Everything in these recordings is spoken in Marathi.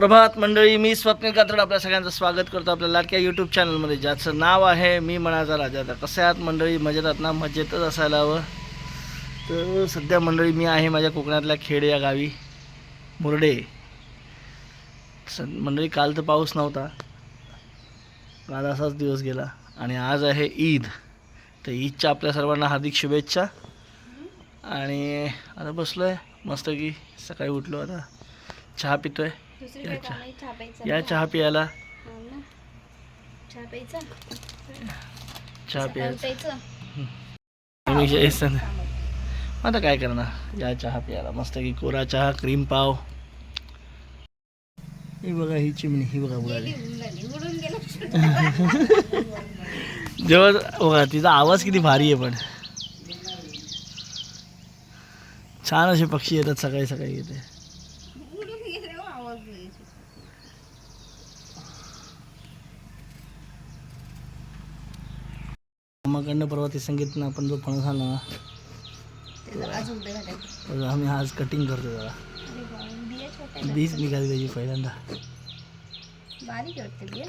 प्रभात मंडळी मी स्वप्नील कातड आपल्या सगळ्यांचं स्वागत करतो आपल्या लाडक्या यूट्यूब चॅनलमध्ये ज्याचं नाव आहे मी म्हणाचा राजा. आता कसे आहात मंडळी? मजेतात ना? मजेतच असायला हवं. तर सध्या मंडळी मी आहे माझ्या कोकणातल्या खेड या गावी मुरडे. स मंडळी काल तर पाऊस नव्हता. काल असाच दिवस गेला. आणि आज आहे ईद. तर ईदच्या आपल्या सर्वांना हार्दिक शुभेच्छा. आणि आता बसलो आहे मस्त की सकाळी उठलो आता. चहा पितो आहे दुसरीकडे या चहा- जाणं, चहा प्यायचा या चहा प्यायला. हो ना. चहा प्यायचा? चहा सकाळी प्यायला उठायचं? आता काय करणार? या चहा प्यायला. मस्त की कोरा चहा क्रीम पाव. ही बघा ही चिमणी ही बघा बघा गेली उडून गेलं. जेव्हा बघा तिचा आवाज किती भारी आहे पण. छान असे पक्षी येतात सकाळी सकाळी येते उडून गेले हो आवाज नाही. मामाकडनं परवा ते सांगितलं आपण जो फणस आला ना. तर आम्ही आज कटिंग करतो जरा. बीज निघाली त्याची पहिल्यांदा. बारीक आहे वाटतं बिया.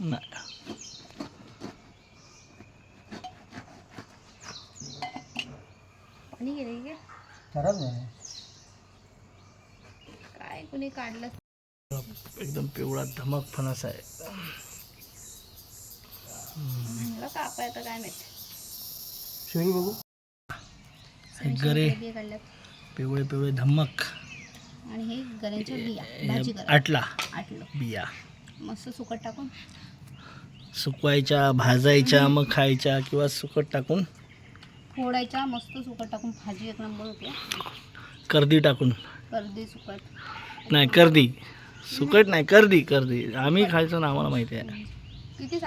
नाही. गेले की? काय? कोणी काढलं एकदम पिवळा धमक फणस आहे. मला कापाय तर काय माहीत. शिवरी बघू गरे. पिवळे पिवळे धमक. आणि हे गऱ्यांच्या बिया भाजी करा आटला. आटलं. बिया. मस्त सुकट टाकून. सुकवायच्या भाजायच्या मग खायच्या किंवा सुकट टाकून. फोडायच्या मस्त सुकट टाकून. भाजी एक नंबर होते. कर्दी टाकून. कर्दी सुकट नाही कर्दी. सुकट नाही कर्दी कर्दी. आम्ही खायचं ना आम्हाला माहिती आहे.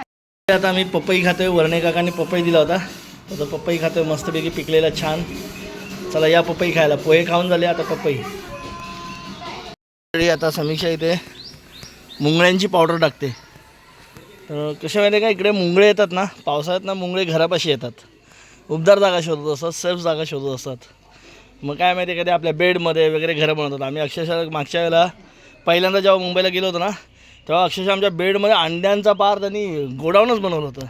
आता आम्ही पपई खातोय वर्णे काकांनी पपई दिला होता. तर तो पपई खातोय मस्तपैकी पिकलेला छान. चला या पपई खायला. पोहे खाऊन झाले आता पपई. आता समीक्षा इथे मुंगळ्यांची पावडर टाकते. तर कशा माहिती का इकडे मुंगळे येतात ना पावसाळ्यात ना मुंगळे घरापाशी येतात. उबदार जागा शोधत असतात सेफ जागा शोधत असतात. मग काय माहिती आहे कधी आपल्या बेडमध्ये वगैरे घरं बनवत होतो. आम्ही अक्षरशः मागच्या वेळेला पहिल्यांदा जेव्हा मुंबईला गेलो होतो ना तेव्हा अक्षरशः आमच्या बेडमध्ये अंड्यांचा पार त्यांनी गोडाऊनच बनवलं होतं.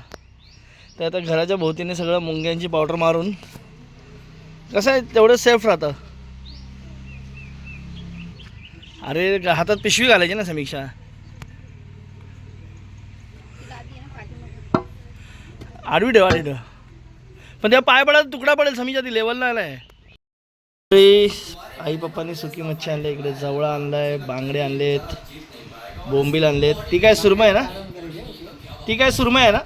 तर आता घराच्या भोवतीने सगळं मुंग्यांची पावडर मारून कसं आहे तेवढं सेफ राहतं. अरे हातात पिशवी घालायची ना समीक्षा. आडवी ठेवा आडवी पण तेव्हा पाय पडायला तुकडा पडेल समीक्षा ती लेवल नाही आहे आई पप्पांनी सुकी मच्छी आणली इकडे जवळा आणलाय बांगडे आणलेत बोंबील आणलेत. ती काय सुरमय आहे ना? ती काय सुरमय आहे ना?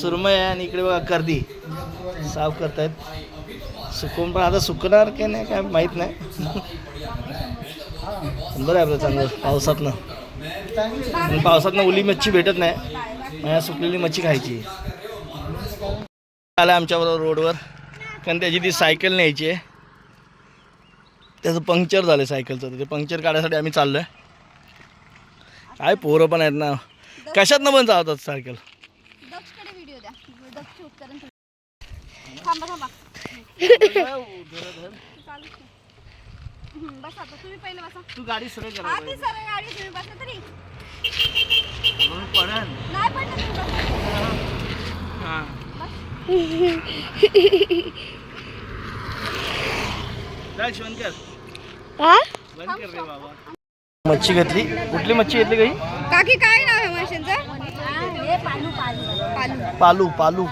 सुरमय आहे आणि इकडे बघा कर्दी साफ करतायत. सुकून पण आता सुकणार की नाही काय माहीत नाही. बरं आहे आपलं चांगलं. पावसातनं. पावसातनं ओली मच्छी भेटत नाही. माझ्या सुकलेली मच्छी खायची. आला आमच्याबरोबर रोडवर. कारण त्याची ती सायकल न्यायची आहे. त्याचं पंक्चर झालं सायकलचं. तर ते पंक्चर काढायसाठी आम्ही चाललो आहे काय पोरं पण आहेत ना. कशात न पण चालवतात सायकल? दक्षकडे व्हिडिओ द्या. दक्ष उत्तरण थांबा थांबा. चालू ठेव. हम्म, बसा आता. तुम्ही पहिले बसा. तू गाडी सरळ हा कर मच्छी घेतली? कुठली मच्छी घेतली काही काकी काय नाव आहे माशांचं पालू. पालू पालू. पालू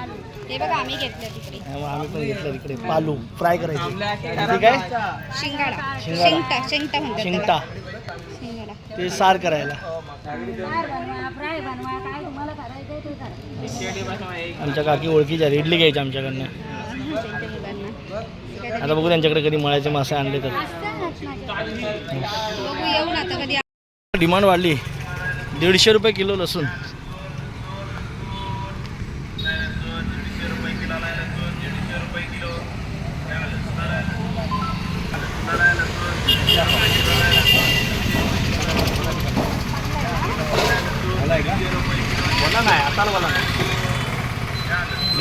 हे बघा आम्ही घेतलं तिकडे. आम्ही पण घेतलं तिकडे. पालू फ्राय करायची. ठीक आहे शिंगाडा. शिंगाडा. शेंगटा शेंगटा. शिंगटा. ते सार करायला. आमच्या काकी ओळखीच्या इडली घ्यायची आमच्याकडनं. आता बघू त्यांच्याकडे कधी मळायचे मासे आणले तर. डिमांड वाढली. दीडशे रुपये किलो लसूण बोला नाही आता बोला नाही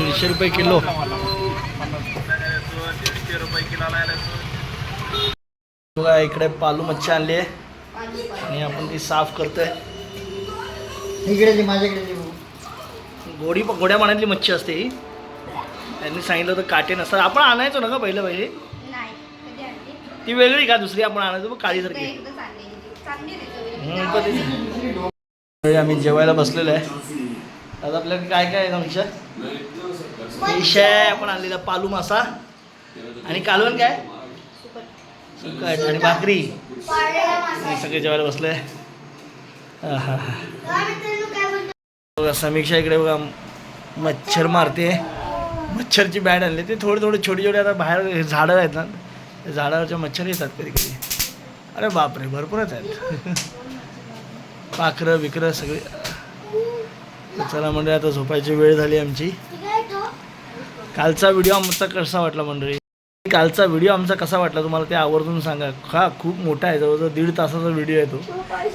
दीडशे रुपये किलो. बघा इकडे पालू मच्छी आणली आहे. आणि आपण ती साफ करतोय. इकडे माझ्याकडे गोडी गोड्या पाण्यातली मच्छी असते ही. त्यांनी सांगितलं होतं काटे नसतात. आपण आणायचो ना का पहिलं पहिले? ती वेगळी का दुसरी आपण आणायचो? काळीसारखी तरी आम्ही जेवायला बसलेलो आहे. आता आपल्याकडे काय काय आहे? विषय? विषय आपण आणलेला पालू मासा. आणि कालवण काय? सुकट आणि भाकरी. सगळे जेवायला बसले. बघा समीक्षा इकडे बघा मच्छर मारते. मच्छरची बॅट आणली. ते थोडे थोडे छोटे छोटे आता बाहेर झाडं आहेत ना त्या झाडावरच्या मच्छर येतात कधी कधी. अरे बापरे भरपूरच आहेत. पाखरं बिकरं सगळे. चला मंडळी आता झोपायची वेळ झाली आमची. कालचा व्हिडिओ आमचा कसा वाटला मंडळी? कालचा व्हिडिओ आमचा कसा वाटला तुम्हाला ते आवर्जून सांगा. हा खूप मोठा आहे जवळजवळ दीड तासाचा व्हिडिओ आहे तो.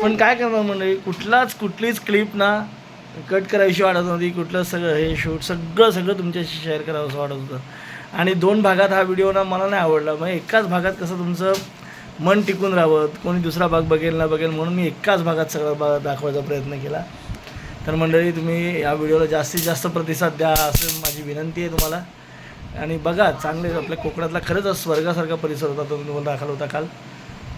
पण काय करणार मंडळी? कुठलाच कुठलीच क्लिप ना कट करायची वाटत नव्हती. कुठलं सगळं हे शूट सगळं सगळं तुमच्याशी शेअर करावं असं वाटत होतं. आणि दोन भागात हा व्हिडिओ ना मला नाही आवडला. मग एकाच भागात कसं तुमचं मन टिकून राहावं? कोणी दुसरा भाग बघेल ना बघेल म्हणून मी एकाच भागात सगळं भाग दाखवायचा प्रयत्न केला. तर मंडळी तुम्ही या व्हिडिओला जास्तीत जास्त प्रतिसाद द्या असं माझी विनंती आहे तुम्हाला. आणि बघा चांगले आपल्या कोकणातला खरंच स्वर्गासारखा परिसर होता तो तुम्हाला दाखल होता काल.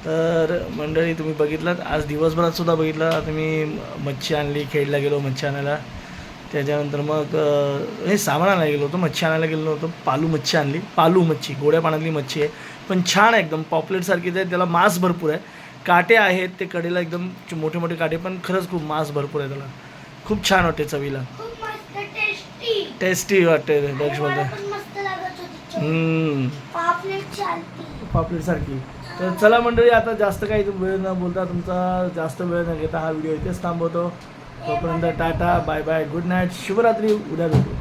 तर मंडळी तुम्ही बघितलात आज दिवसभरात सुद्धा तुम्ही आता मी मच्छी आणली खेडला गेलो मच्छी आणायला. त्याच्यानंतर मग हे सामान आणायला गेलो होतो मच्छी आणायला गेलो होतो पालू मच्छी आणली. पालू मच्छी गोड्या पाण्यातली मच्छी आहे पण छान आहे एकदम पॉपलेटसारखीच आहे त्याला मांस भरपूर आहे. काटे आहेत ते कडेला एकदम मोठे मोठे काटे पण खरंच खूप मांस भरपूर आहे त्याला. खूप छान वाटते चवीला. टेस्टी टेस्टी वाटते पापलेट सारखी. तर चला मंडळी आता जास्त काही वेळ न बोलता तुमचा जास्त वेळ न घेता हा व्हिडिओ इथेच थांबवतो. तोपर्यंत tata bye bye good night शुभरात्री उद्या भेटू.